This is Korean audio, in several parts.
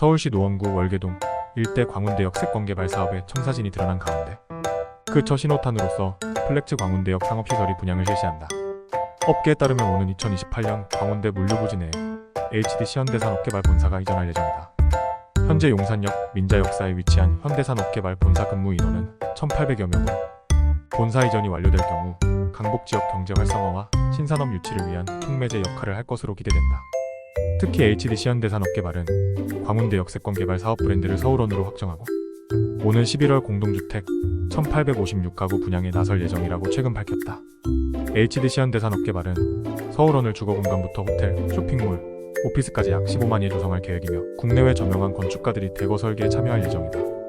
서울시 노원구 월계동 일대 광운대역 세권 개발 사업에 청사진이 드러난 가운데 그 첫 신호탄으로서 플렉츠 광운대역 상업시설이 분양을 실시한다. 업계에 따르면 오는 2028년 광운대 물류부지 내에 HDC 현대산업개발 본사가 이전할 예정이다. 현재 용산역 민자역사에 위치한 현대산업개발 본사 근무 인원은 1,800여 명으로 본사 이전이 완료될 경우 강북 지역 경제 활성화와 신산업 유치를 위한 촉매제 역할을 할 것으로 기대된다. 특히 HDC 현대산 업개발은 광운대 역세권 개발 사업 브랜드를 서울원으로 확정하고 오는 11월 공동주택 1856가구 분양에 나설 예정이라고 최근 밝혔다. HDC 현대산 업개발은 서울원을 주거공간부터 호텔, 쇼핑몰, 오피스까지 약 15만여 조성할 계획이며 국내외 저명한 건축가들이 대거 설계에 참여할 예정이다.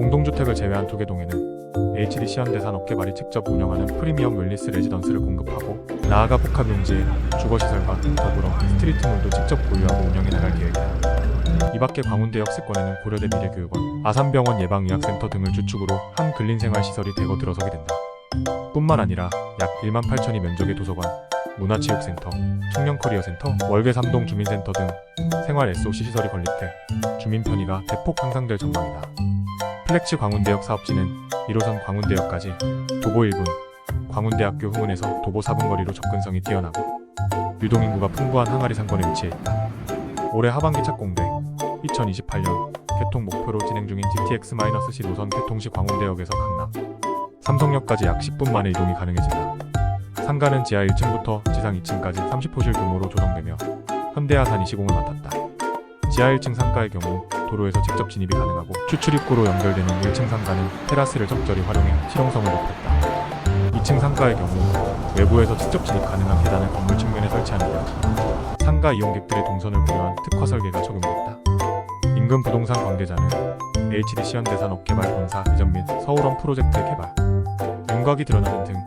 공동주택을 제외한 두 개 동에는 HDC 현대산업개발이 직접 운영하는 프리미엄 웰니스 레지던스를 공급하고 나아가 복합 용지에 주거시설과 더불어 스트리트몰도 직접 보유하고 운영해 나갈 계획이다. 이 밖에 광운대 역 세권에는 고려대 미래교육원, 아산병원 예방의학센터 등을 주축으로 한 근린생활시설이 대거 들어서게 된다. 뿐만 아니라 약 1만 8천이 면적의 도서관, 문화체육센터, 청년커리어센터, 월계 3동 주민센터 등 생활 SOC 시설이 건립돼 주민 편의가 대폭 향상될 전망이다. 플렉츠 광운대역 사업지는 1호선 광운대역까지 도보 1분, 광운대학교 후문에서 도보 4분 거리로 접근성이 뛰어나고 유동 인구가 풍부한 항아리 상권에 위치해 있다. 올해 하반기 착공돼 2028년 개통 목표로 진행 중인 GTX-C 노선 개통시 광운대역에서 강남, 삼성역까지 약 10분 만에 이동이 가능해진다. 상가는 지하 1층부터 지상 2층까지 30호실 규모로 조성되며 현대아산이 시공을 맡았다. 지하 1층 상가의 경우 도로에서 직접 진입이 가능하고 추출입구로 연결되는 1층 상가는 테라스를 적절히 활용해 실용성을 높였다. 2층 상가의 경우 외부에서 직접 진입 가능한 계단을 건물 측면에 등 상가 이용객들의 동선을 고려한 특화 설계가 적용됐다. 인근 부동산 관계자는 HDC 현대산업 개발 본사 이전 및 서울원 프로젝트 개발, 윤곽이 드러나는 등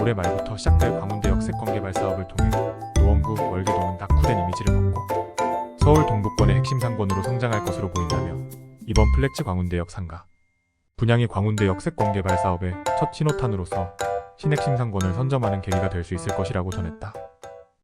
올해 말부터 시작될 광운대역 세권 개발 사업을 통해 노원구 월계동은 낙후된 이미지를 서울 동북권의 핵심 상권으로 성장할 것으로 보인다며 이번 플렉츠 광운대역 상가 분양이 광운대역 세권 개발 사업의 첫 신호탄으로서 신핵심 상권을 선점하는 계기가 될 수 있을 것이라고 전했다.